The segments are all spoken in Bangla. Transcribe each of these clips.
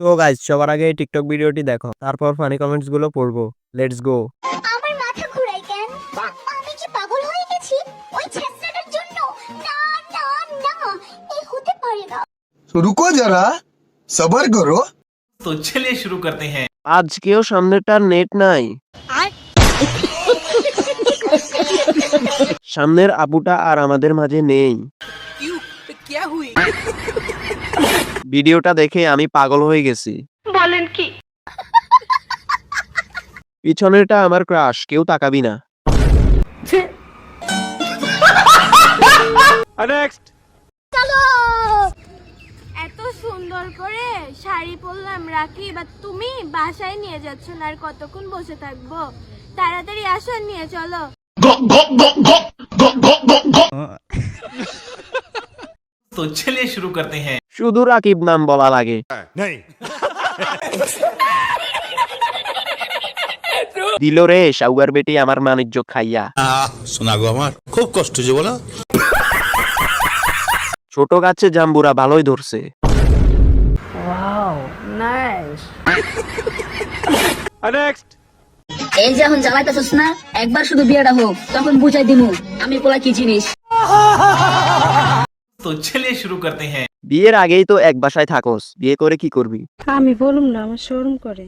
তো গাইজ সবার আগে টিকটক ভিডিওটি দেখো তারপর ফানি কমেন্টসগুলো পড়ব। লেটস গো আমার মাথা রুকো যারা সবর করো। তো চলিয়ে শুরু করতে হ্যাঁ। আজকেও সামনেটার নেট নাই। সামনের আবুটা আর আমাদের মাঝে নেই। ভিডিওটা দেখে আমি পাগল হয়ে গেছি। বলেন কি? পিছনেরটা আমার ক্রাশ কেউ তাকাবি না। এত সুন্দর করে শাড়ি পরলাম রাখি বা তুমি বাসায় নিয়ে যাচ্ছ না আর কতক্ষণ বসে থাকব? তাড়াতাড়ি আসো নিয়ে চলো। তো চলিয়ে শুরু করতে হ্যাঁ। শুধু রাকিব নাম বলা লাগে। দিল রে সাউয়ার বেটি আমার মানিজ্য খাইয়া। শোনা গো আমার খুব কষ্ট যে বলো। ছোট গাছে জাম্বুরা ভালোই ধরছে। এই যে এখন জ্বালাইতেছিস না একবার শুধু বিয়েটা হোক তখন বুঝাই দিমু আমি পোলা কি জিনিস? তো চলে শুরু করতে হ্যাঁ। বিয়ের আগেই তো এক বাসায় থাকোস বিয়ে করে কি করবি? আমি বলুম না আমার শরম করে।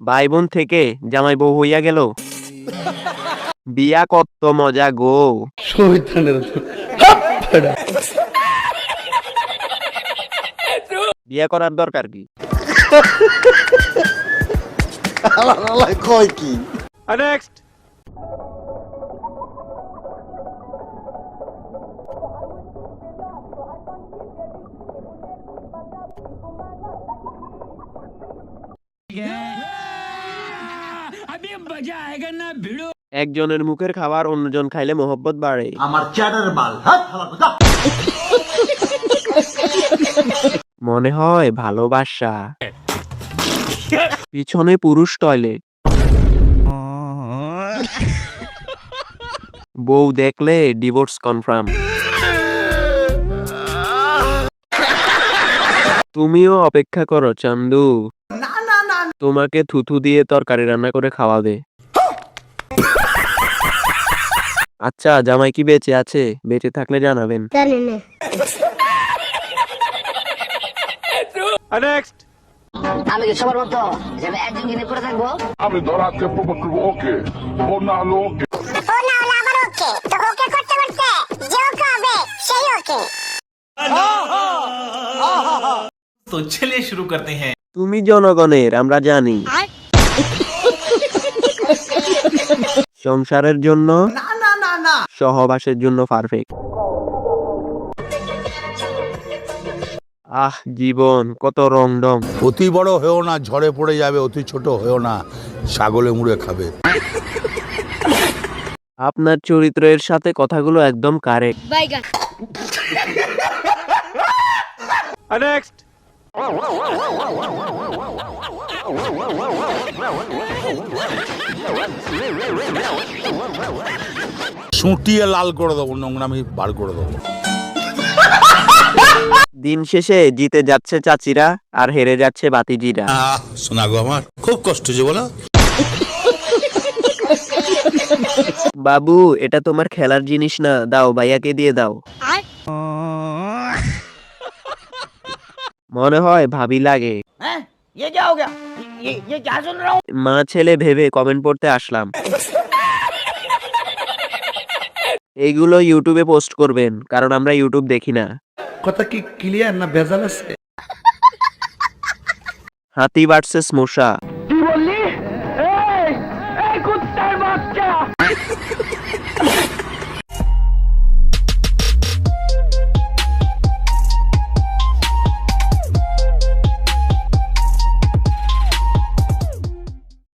ভাই বোন থেকে জামাই বউ হইয়া গেল। বিয়া কত মজা গো। বিয়া করার দরকার কি? আলাদা কয় কি? নেক্সট একজনের মুখের খাবার অন্যজন খাইলে মোহব্বত বাড়ে। মনে হয় ভালোবাসা। পিছনে পুরুষ টয়লেট। বউ দেখলে ডিভোর্স কনফার্ম। তুমিও অপেক্ষা করো চান্দু। তোমাকে থুথু দিয়ে তরকারি রান্না করে খাওয়াবে আচ্ছা জামাই কি বেঁচে আছে? বেঁচে থাকলে জানাবেন। আমি কি সবার মতো পড়ে থাকব। আমি ধরাকে ওকে। ও না হলো ওকে। তো চলে শুরু করতে হ্যাঁ তুমি জনগণের আমরা জানি। সংসারের জন্য না না না না। সহবাসের জন্য পারফেক্ট আহ জীবন কত রংডম অতি বড় হয়েও না ঝড়ে পড়ে যাবে অতি ছোট হয়েও না ছাগলে মুড়ে খাবে। আপনার চরিত্রের সাথে কথাগুলো একদম কারেক্ট সুটিয়ে লাল করে দেবো নোংরামি বার করে দেবো। দিন শেষে জিতে যাচ্ছে চাচিরা আর হেরে যাচ্ছে বাতিজিরা। শোনা গো আমার খুব কষ্ট যে বলো। বাবু এটা তোমার খেলার জিনিস না দাও ভাইয়াকে দিয়ে দাও। মনে হয় ভাবি লাগে। মা ছেলে ভেবে কমেন্ট পড়তে আসলাম। এইগুলো ইউটিউবে পোস্ট করবেন কারণ আমরা ইউটিউব দেখি না। কথা কি ক্লিয়ার না ভেজাল আছে? হাতি ভার্সেস মশা